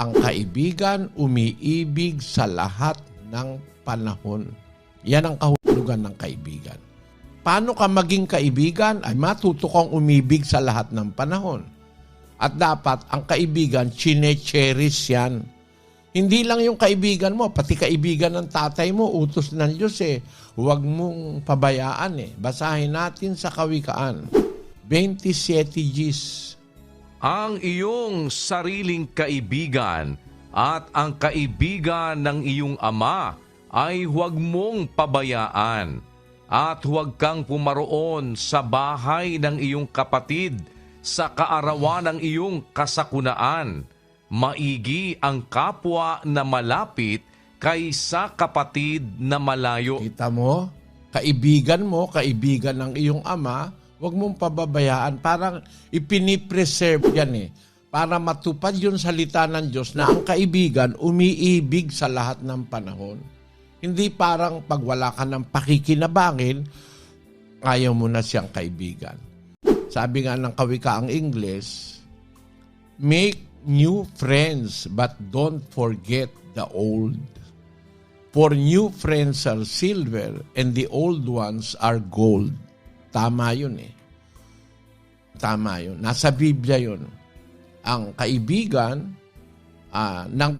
ang kaibigan umiibig sa lahat ng panahon. Yan ang kahulugan ng kaibigan. Paano ka maging kaibigan? Ay matuto kang umibig sa lahat ng panahon. At dapat ang kaibigan, chine-cherish yan. Hindi lang yung kaibigan mo, pati kaibigan ng tatay mo, utos ng Diyos eh. Huwag mong pabayaan eh. Basahin natin sa Kawikaan. 27 Gs. Ang iyong sariling kaibigan at ang kaibigan ng iyong ama ay huwag mong pabayaan at huwag kang pumaroon sa bahay ng iyong kapatid sa kaarawan ng iyong kasakunaan. Maigi ang kapwa na malapit kaysa kapatid na malayo. Kita mo? Kaibigan mo, kaibigan ng iyong ama, huwag mong pababayaan. Parang ipinipreserve yan eh. Para matupad yung salita ng Diyos na ang kaibigan umiibig sa lahat ng panahon. Hindi parang pag wala ka ng pakikinabangin, ayaw mo na siyang kaibigan. Sabi nga ng kawikaang Ingles, make new friends but don't forget the old. For new friends are silver and the old ones are gold. Tama yun eh. Tama yun. Nasa Biblia yun. Ang kaibigan ah, ng